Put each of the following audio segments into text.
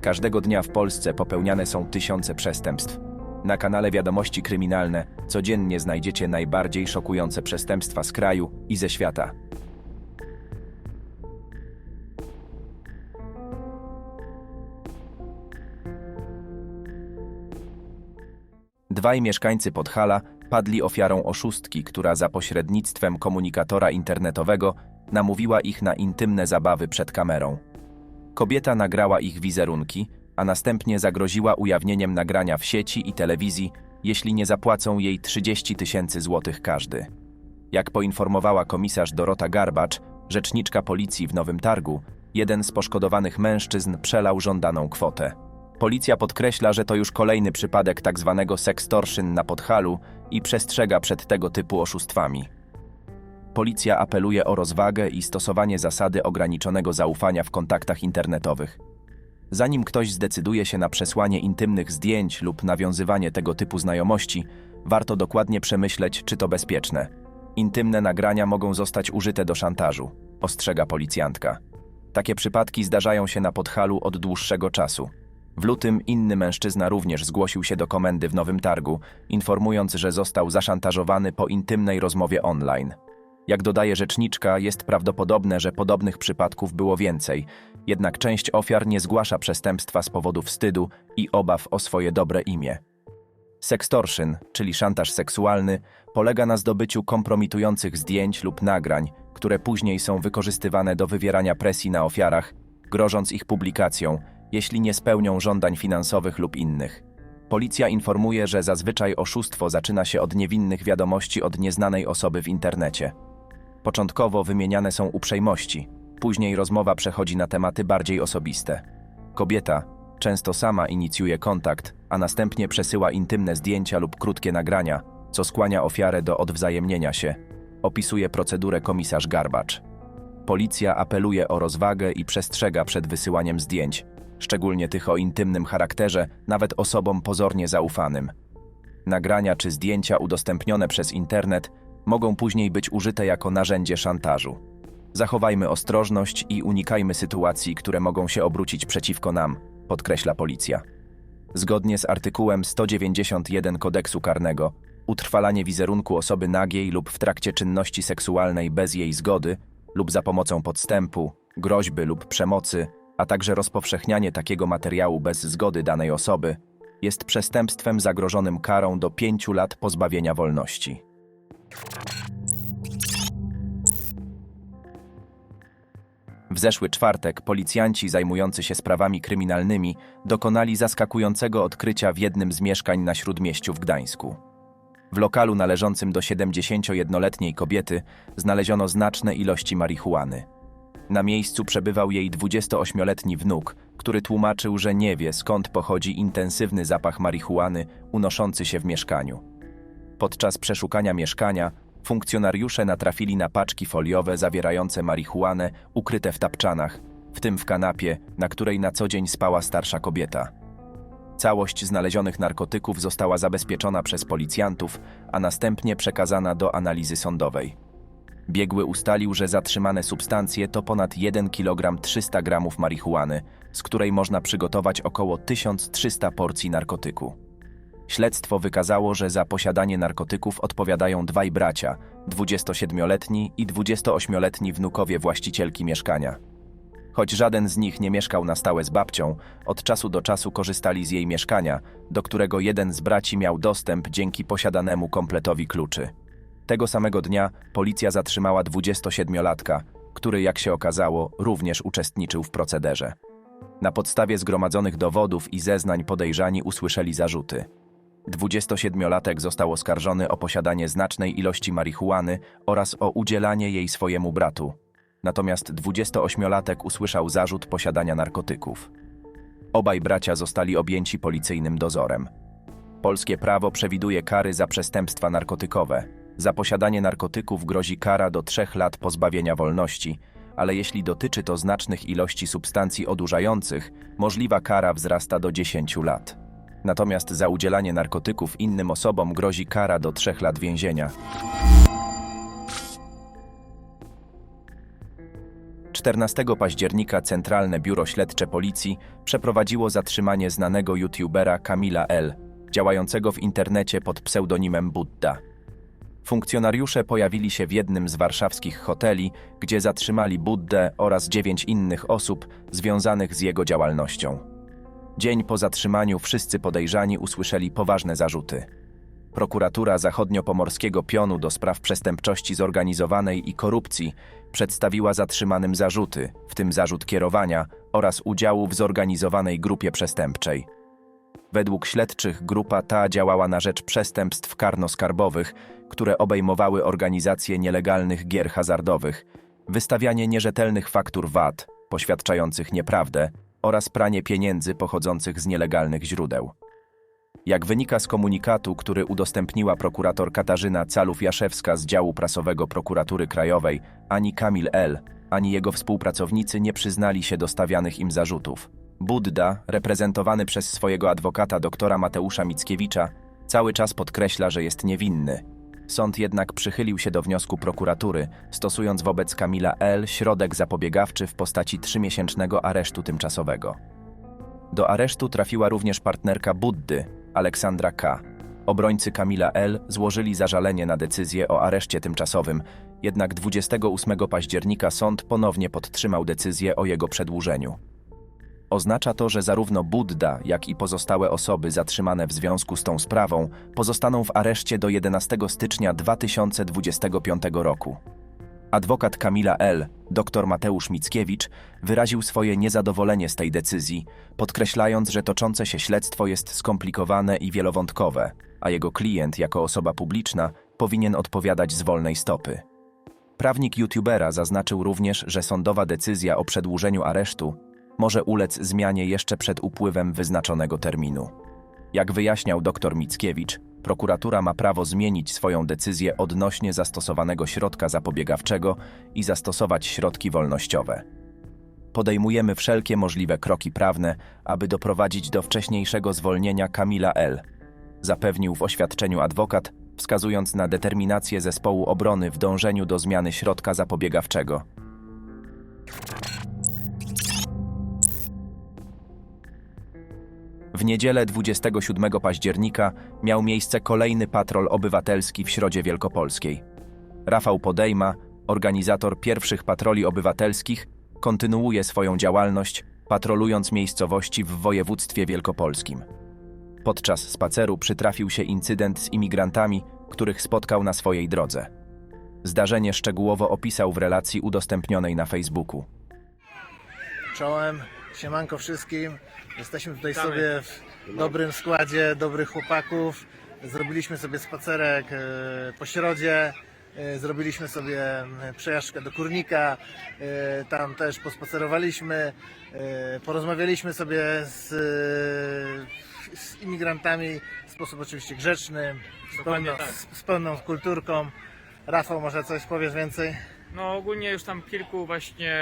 Każdego dnia w Polsce popełniane są tysiące przestępstw. Na kanale Wiadomości Kryminalne codziennie znajdziecie najbardziej szokujące przestępstwa z kraju i ze świata. Dwaj mieszkańcy Podhala padli ofiarą oszustki, która za pośrednictwem komunikatora internetowego namówiła ich na intymne zabawy przed kamerą. Kobieta nagrała ich wizerunki, a następnie zagroziła ujawnieniem nagrania w sieci i telewizji, jeśli nie zapłacą jej 30 tysięcy złotych każdy. Jak poinformowała komisarz Dorota Garbacz, rzeczniczka policji w Nowym Targu, jeden z poszkodowanych mężczyzn przelał żądaną kwotę. Policja podkreśla, że to już kolejny przypadek tzw. sextortion na Podhalu i przestrzega przed tego typu oszustwami. Policja apeluje o rozwagę i stosowanie zasady ograniczonego zaufania w kontaktach internetowych. Zanim ktoś zdecyduje się na przesłanie intymnych zdjęć lub nawiązywanie tego typu znajomości, warto dokładnie przemyśleć, czy to bezpieczne. Intymne nagrania mogą zostać użyte do szantażu, ostrzega policjantka. Takie przypadki zdarzają się na Podhalu od dłuższego czasu. W lutym inny mężczyzna również zgłosił się do komendy w Nowym Targu, informując, że został zaszantażowany po intymnej rozmowie online. Jak dodaje rzeczniczka, jest prawdopodobne, że podobnych przypadków było więcej, jednak część ofiar nie zgłasza przestępstwa z powodu wstydu i obaw o swoje dobre imię. Sextortion, czyli szantaż seksualny, polega na zdobyciu kompromitujących zdjęć lub nagrań, które później są wykorzystywane do wywierania presji na ofiarach, grożąc ich publikacją, jeśli nie spełnią żądań finansowych lub innych. Policja informuje, że zazwyczaj oszustwo zaczyna się od niewinnych wiadomości od nieznanej osoby w internecie. Początkowo wymieniane są uprzejmości, później rozmowa przechodzi na tematy bardziej osobiste. Kobieta często sama inicjuje kontakt, a następnie przesyła intymne zdjęcia lub krótkie nagrania, co skłania ofiarę do odwzajemnienia się, opisuje procedurę komisarz Garbacz. Policja apeluje o rozwagę i przestrzega przed wysyłaniem zdjęć, szczególnie tych o intymnym charakterze, nawet osobom pozornie zaufanym. Nagrania czy zdjęcia udostępnione przez internet mogą później być użyte jako narzędzie szantażu. Zachowajmy ostrożność i unikajmy sytuacji, które mogą się obrócić przeciwko nam, podkreśla policja. Zgodnie z artykułem 191 kodeksu karnego, utrwalanie wizerunku osoby nagiej lub w trakcie czynności seksualnej bez jej zgody lub za pomocą podstępu, groźby lub przemocy, a także rozpowszechnianie takiego materiału bez zgody danej osoby jest przestępstwem zagrożonym karą do pięciu lat pozbawienia wolności. W zeszły czwartek policjanci zajmujący się sprawami kryminalnymi dokonali zaskakującego odkrycia w jednym z mieszkań na śródmieściu w Gdańsku. W lokalu należącym do 71-letniej kobiety znaleziono znaczne ilości marihuany. Na miejscu przebywał jej 28-letni wnuk, który tłumaczył, że nie wie skąd pochodzi intensywny zapach marihuany unoszący się w mieszkaniu. Podczas przeszukania mieszkania funkcjonariusze natrafili na paczki foliowe zawierające marihuanę ukryte w tapczanach, w tym w kanapie, na której na co dzień spała starsza kobieta. Całość znalezionych narkotyków została zabezpieczona przez policjantów, a następnie przekazana do analizy sądowej. Biegły ustalił, że zatrzymane substancje to ponad 1 kg 300 g marihuany, z której można przygotować około 1300 porcji narkotyku. Śledztwo wykazało, że za posiadanie narkotyków odpowiadają dwaj bracia, 27-letni i 28-letni wnukowie właścicielki mieszkania. Choć żaden z nich nie mieszkał na stałe z babcią, od czasu do czasu korzystali z jej mieszkania, do którego jeden z braci miał dostęp dzięki posiadanemu kompletowi kluczy. Tego samego dnia policja zatrzymała 27-latka, który, jak się okazało, również uczestniczył w procederze. Na podstawie zgromadzonych dowodów i zeznań podejrzani usłyszeli zarzuty. 27-latek został oskarżony o posiadanie znacznej ilości marihuany oraz o udzielanie jej swojemu bratu. Natomiast 28-latek usłyszał zarzut posiadania narkotyków. Obaj bracia zostali objęci policyjnym dozorem. Polskie prawo przewiduje kary za przestępstwa narkotykowe. Za posiadanie narkotyków grozi kara do trzech lat pozbawienia wolności, ale jeśli dotyczy to znacznych ilości substancji odurzających, możliwa kara wzrasta do 10 lat. Natomiast za udzielanie narkotyków innym osobom grozi kara do trzech lat więzienia. 14 października Centralne Biuro Śledcze Policji przeprowadziło zatrzymanie znanego youtubera Kamila L., działającego w internecie pod pseudonimem Budda. Funkcjonariusze pojawili się w jednym z warszawskich hoteli, gdzie zatrzymali Buddę oraz dziewięć innych osób związanych z jego działalnością. Dzień po zatrzymaniu wszyscy podejrzani usłyszeli poważne zarzuty. Prokuratura Zachodniopomorskiego Pionu do spraw przestępczości zorganizowanej i korupcji przedstawiła zatrzymanym zarzuty, w tym zarzut kierowania oraz udziału w zorganizowanej grupie przestępczej. Według śledczych grupa ta działała na rzecz przestępstw karno-skarbowych, które obejmowały organizację nielegalnych gier hazardowych, wystawianie nierzetelnych faktur VAT, poświadczających nieprawdę, oraz pranie pieniędzy pochodzących z nielegalnych źródeł. Jak wynika z komunikatu, który udostępniła prokurator Katarzyna Calów-Jaszewska z działu prasowego Prokuratury Krajowej, ani Kamil L., ani jego współpracownicy nie przyznali się do stawianych im zarzutów. Budda, reprezentowany przez swojego adwokata doktora Mateusza Mickiewicza, cały czas podkreśla, że jest niewinny. Sąd jednak przychylił się do wniosku prokuratury, stosując wobec Kamila L. środek zapobiegawczy w postaci trzymiesięcznego aresztu tymczasowego. Do aresztu trafiła również partnerka Buddy, Aleksandra K. Obrońcy Kamila L. złożyli zażalenie na decyzję o areszcie tymczasowym, jednak 28 października sąd ponownie podtrzymał decyzję o jego przedłużeniu. Oznacza to, że zarówno Budda, jak i pozostałe osoby zatrzymane w związku z tą sprawą pozostaną w areszcie do 11 stycznia 2025 roku. Adwokat Kamila L., dr Mateusz Mickiewicz, wyraził swoje niezadowolenie z tej decyzji, podkreślając, że toczące się śledztwo jest skomplikowane i wielowątkowe, a jego klient, jako osoba publiczna, powinien odpowiadać z wolnej stopy. Prawnik youtubera zaznaczył również, że sądowa decyzja o przedłużeniu aresztu może ulec zmianie jeszcze przed upływem wyznaczonego terminu. Jak wyjaśniał dr Mickiewicz, prokuratura ma prawo zmienić swoją decyzję odnośnie zastosowanego środka zapobiegawczego i zastosować środki wolnościowe. Podejmujemy wszelkie możliwe kroki prawne, aby doprowadzić do wcześniejszego zwolnienia Kamila L. Zapewnił w oświadczeniu adwokat, wskazując na determinację zespołu obrony w dążeniu do zmiany środka zapobiegawczego. W niedzielę 27 października miał miejsce kolejny patrol obywatelski w Środzie Wielkopolskiej. Rafał Podejma, organizator pierwszych patroli obywatelskich, kontynuuje swoją działalność, patrolując miejscowości w województwie wielkopolskim. Podczas spaceru przytrafił się incydent z imigrantami, których spotkał na swojej drodze. Zdarzenie szczegółowo opisał w relacji udostępnionej na Facebooku. Czołem, siemanko wszystkim. Jesteśmy tutaj sobie w dobrym składzie, dobrych chłopaków. Zrobiliśmy sobie spacerek e, po środzie. e, Zrobiliśmy sobie przejażdżkę do Kurnika, e, tam też pospacerowaliśmy, e, porozmawialiśmy sobie z, e, z imigrantami w sposób oczywiście grzeczny, z Dokładnie pełną, tak. z, z pełną kulturką. Rafał, może coś powiesz więcej? No ogólnie już tam kilku właśnie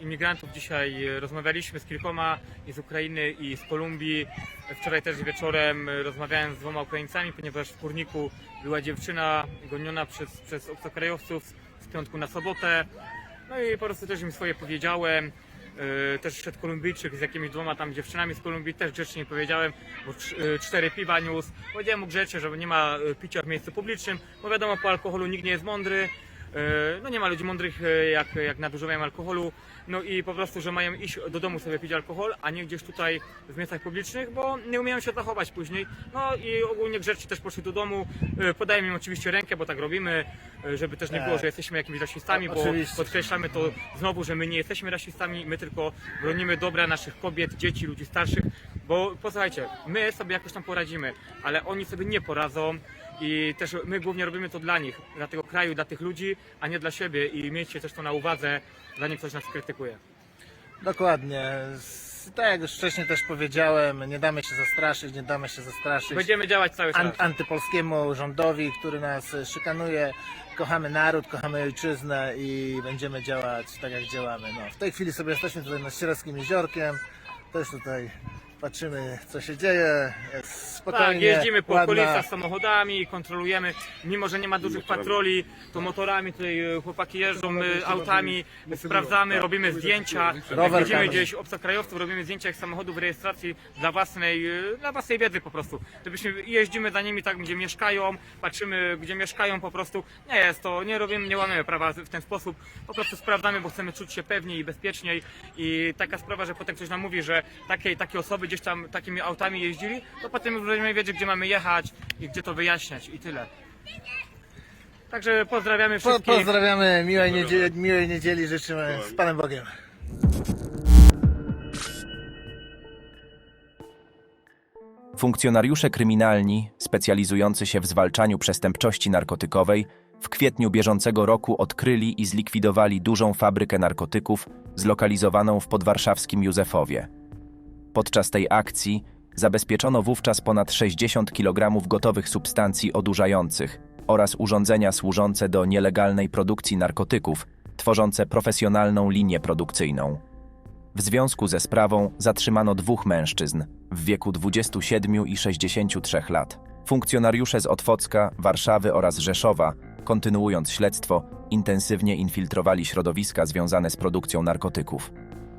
imigrantów dzisiaj rozmawialiśmy z kilkoma i z Ukrainy i z Kolumbii. Wczoraj też wieczorem rozmawiałem z dwoma Ukraińcami, ponieważ w Kurniku była dziewczyna goniona przez, przez obcokrajowców z piątku na sobotę. No i po prostu też im swoje powiedziałem. E, Też szedł Kolumbijczyk z jakimiś dwoma tam dziewczynami z Kolumbii, też grzecznie powiedziałem, bo e, cztery piwa niósł. Powiedziałem mu grzecznie, że nie ma e, picia w miejscu publicznym, bo wiadomo po alkoholu nikt nie jest mądry. E, No nie ma ludzi mądrych e, jak, jak nadużywają alkoholu. No i po prostu, że mają iść do domu sobie pić alkohol, a nie gdzieś tutaj w miejscach publicznych, bo nie umieją się zachować później. No i ogólnie grzecznie też poszli do domu. E, Podaję im oczywiście rękę, bo tak robimy, żeby też nie było, Tak. że jesteśmy jakimiś rasistami, bo Oczywiście. podkreślamy to znowu, że my nie jesteśmy rasistami, my tylko bronimy dobra naszych kobiet, dzieci, ludzi starszych, bo posłuchajcie, my sobie jakoś tam poradzimy, ale oni sobie nie poradzą i też my głównie robimy to dla nich, dla tego kraju, dla tych ludzi, a nie dla siebie i miejcie też to na uwadze, zanim ktoś nas krytykuje. Dokładnie. Tak jak już wcześniej też powiedziałem, nie damy się zastraszyć, nie damy się zastraszyć Będziemy działać cały czas. an- antypolskiemu rządowi, który nas szykanuje. Kochamy naród, kochamy ojczyznę i będziemy działać tak jak działamy. No, w tej chwili sobie jesteśmy tutaj nad Siereckim Jeziorkiem. To jest tutaj patrzymy co się dzieje, spokojnie, Tak, jeździmy po ładna. okolicach samochodami, kontrolujemy, mimo że nie ma dużych patroli, to motorami tutaj e, chłopaki jeżdżą, my autami, sprawdzamy, robimy zdjęcia, jak Rower widzimy kamer. gdzieś obcokrajowców, robimy zdjęcia ich samochodów rejestracji dla własnej, e, dla własnej wiedzy po prostu. Żebyśmy jeździmy za nimi tak, gdzie mieszkają, patrzymy, gdzie mieszkają po prostu. Nie jest to, nie robimy, nie łamiemy prawa w ten sposób, po prostu sprawdzamy, bo chcemy czuć się pewniej i bezpieczniej i taka sprawa, że potem ktoś nam mówi, że takie, takie osoby gdzieś tam takimi autami jeździli, to potem już będziemy wiedzieć, gdzie mamy jechać i gdzie to wyjaśniać i tyle. Także pozdrawiamy Po, wszystkich. pozdrawiamy, miłej niedzieli, miłej niedzieli życzymy z Panem Bogiem. Funkcjonariusze kryminalni, specjalizujący się w zwalczaniu przestępczości narkotykowej, w kwietniu bieżącego roku odkryli i zlikwidowali dużą fabrykę narkotyków zlokalizowaną w podwarszawskim Józefowie. Podczas tej akcji zabezpieczono wówczas ponad 60 kg gotowych substancji odurzających oraz urządzenia służące do nielegalnej produkcji narkotyków, tworzące profesjonalną linię produkcyjną. W związku ze sprawą zatrzymano dwóch mężczyzn w wieku 27 i 63 lat. Funkcjonariusze z Otwocka, Warszawy oraz Rzeszowa, kontynuując śledztwo, intensywnie infiltrowali środowiska związane z produkcją narkotyków.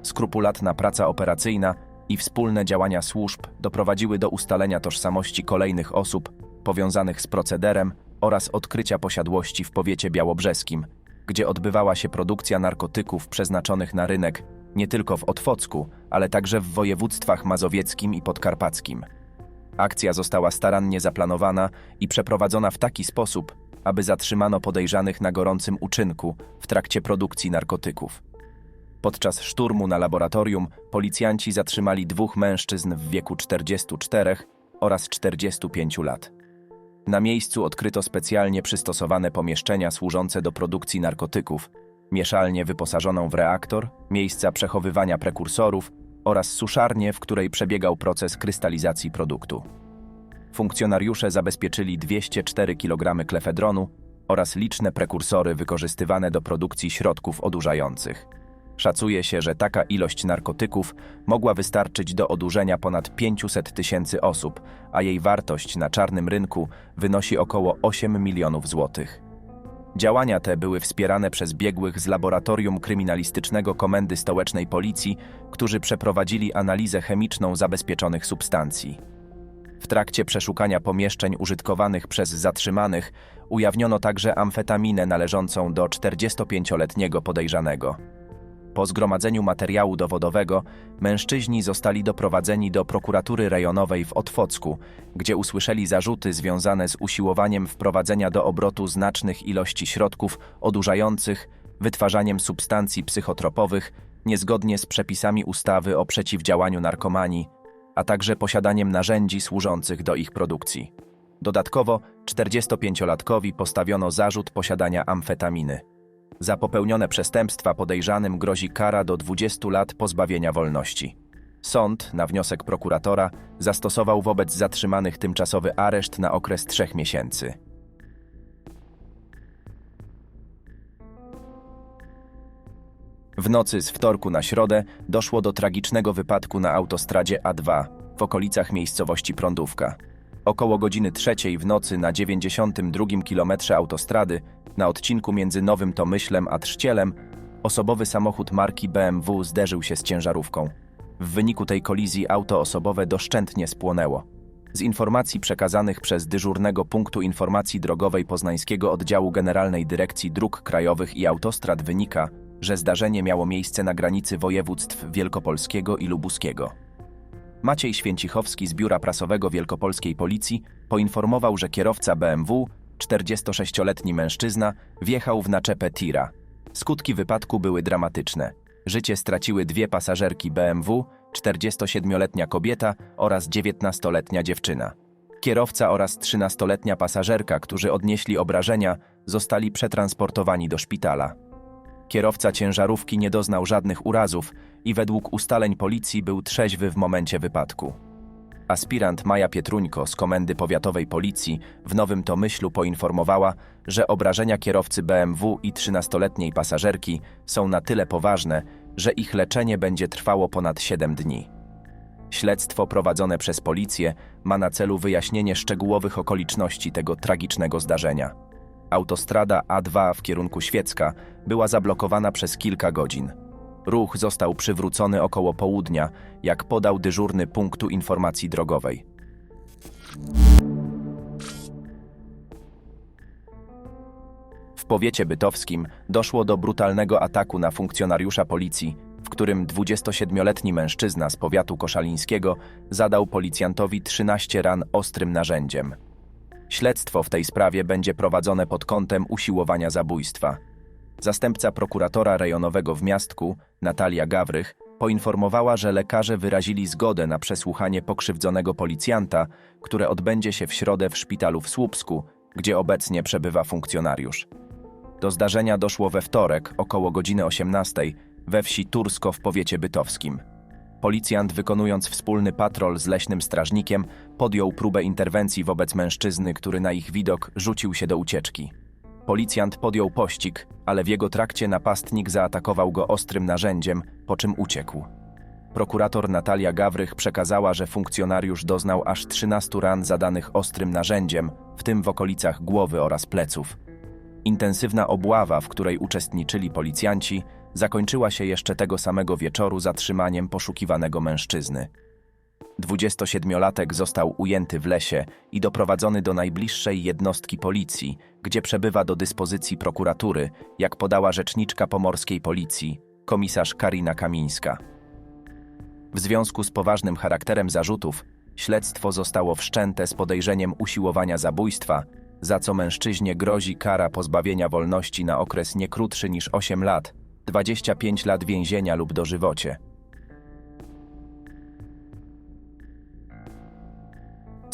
Skrupulatna praca operacyjna i wspólne działania służb doprowadziły do ustalenia tożsamości kolejnych osób powiązanych z procederem oraz odkrycia posiadłości w powiecie białobrzeskim, gdzie odbywała się produkcja narkotyków przeznaczonych na rynek nie tylko w Otwocku, ale także w województwach mazowieckim i podkarpackim. Akcja została starannie zaplanowana i przeprowadzona w taki sposób, aby zatrzymano podejrzanych na gorącym uczynku w trakcie produkcji narkotyków. Podczas szturmu na laboratorium policjanci zatrzymali dwóch mężczyzn w wieku 44 oraz 45 lat. Na miejscu odkryto specjalnie przystosowane pomieszczenia służące do produkcji narkotyków, mieszalnię wyposażoną w reaktor, miejsca przechowywania prekursorów oraz suszarnię, w której przebiegał proces krystalizacji produktu. Funkcjonariusze zabezpieczyli 204 kg klefedronu oraz liczne prekursory wykorzystywane do produkcji środków odurzających. Szacuje się, że taka ilość narkotyków mogła wystarczyć do odurzenia ponad 500 tysięcy osób, a jej wartość na czarnym rynku wynosi około 8 milionów złotych. Działania te były wspierane przez biegłych z Laboratorium Kryminalistycznego Komendy Stołecznej Policji, którzy przeprowadzili analizę chemiczną zabezpieczonych substancji. W trakcie przeszukania pomieszczeń użytkowanych przez zatrzymanych ujawniono także amfetaminę należącą do 45-letniego podejrzanego. Po zgromadzeniu materiału dowodowego mężczyźni zostali doprowadzeni do prokuratury rejonowej w Otwocku, gdzie usłyszeli zarzuty związane z usiłowaniem wprowadzenia do obrotu znacznych ilości środków odurzających, wytwarzaniem substancji psychotropowych niezgodnie z przepisami ustawy o przeciwdziałaniu narkomanii, a także posiadaniem narzędzi służących do ich produkcji. Dodatkowo 45-latkowi postawiono zarzut posiadania amfetaminy. Za popełnione przestępstwa podejrzanym grozi kara do 20 lat pozbawienia wolności. Sąd, na wniosek prokuratora, zastosował wobec zatrzymanych tymczasowy areszt na okres trzech miesięcy. W nocy z wtorku na środę doszło do tragicznego wypadku na autostradzie A2 w okolicach miejscowości Prądówka. Około godziny trzeciej w nocy na 92 kilometrze autostrady, na odcinku między Nowym Tomyślem a Trzcielem, osobowy samochód marki BMW zderzył się z ciężarówką. W wyniku tej kolizji auto osobowe doszczętnie spłonęło. Z informacji przekazanych przez dyżurnego punktu informacji drogowej Poznańskiego Oddziału Generalnej Dyrekcji Dróg Krajowych i Autostrad wynika, że zdarzenie miało miejsce na granicy województw wielkopolskiego i lubuskiego. Maciej Święcichowski z Biura Prasowego Wielkopolskiej Policji poinformował, że kierowca BMW, 46-letni mężczyzna, wjechał w naczepę tira. Skutki wypadku były dramatyczne. Życie straciły dwie pasażerki BMW, 47-letnia kobieta oraz 19-letnia dziewczyna. Kierowca oraz 13-letnia pasażerka, którzy odnieśli obrażenia, zostali przetransportowani do szpitala. Kierowca ciężarówki nie doznał żadnych urazów i według ustaleń policji był trzeźwy w momencie wypadku. Aspirant Maja Pietruńko z Komendy Powiatowej Policji w Nowym Tomyślu poinformowała, że obrażenia kierowcy BMW i 13-letniej pasażerki są na tyle poważne, że ich leczenie będzie trwało ponad 7 dni. Śledztwo prowadzone przez policję ma na celu wyjaśnienie szczegółowych okoliczności tego tragicznego zdarzenia. Autostrada A2 w kierunku Świecka była zablokowana przez kilka godzin. Ruch został przywrócony około południa, jak podał dyżurny punktu informacji drogowej. W powiecie bytowskim doszło do brutalnego ataku na funkcjonariusza policji, w którym 27-letni mężczyzna z powiatu koszalińskiego zadał policjantowi 13 ran ostrym narzędziem. Śledztwo w tej sprawie będzie prowadzone pod kątem usiłowania zabójstwa. Zastępca prokuratora rejonowego w miastku, Natalia Gawrych, poinformowała, że lekarze wyrazili zgodę na przesłuchanie pokrzywdzonego policjanta, które odbędzie się w środę w szpitalu w Słupsku, gdzie obecnie przebywa funkcjonariusz. Do zdarzenia doszło we wtorek około godziny 18 we wsi Tursko w powiecie bytowskim. Policjant, wykonując wspólny patrol z leśnym strażnikiem, podjął próbę interwencji wobec mężczyzny, który na ich widok rzucił się do ucieczki. Policjant podjął pościg, ale w jego trakcie napastnik zaatakował go ostrym narzędziem, po czym uciekł. Prokurator Natalia Gawrych przekazała, że funkcjonariusz doznał aż 13 ran zadanych ostrym narzędziem, w tym w okolicach głowy oraz pleców. Intensywna obława, w której uczestniczyli policjanci, zakończyła się jeszcze tego samego wieczoru zatrzymaniem poszukiwanego mężczyzny. 27-latek został ujęty w lesie i doprowadzony do najbliższej jednostki policji, gdzie przebywa do dyspozycji prokuratury, jak podała rzeczniczka pomorskiej policji, komisarz Karina Kamińska. W związku z poważnym charakterem zarzutów, śledztwo zostało wszczęte z podejrzeniem usiłowania zabójstwa, za co mężczyźnie grozi kara pozbawienia wolności na okres nie krótszy niż 8 lat, 25 lat więzienia lub dożywocie.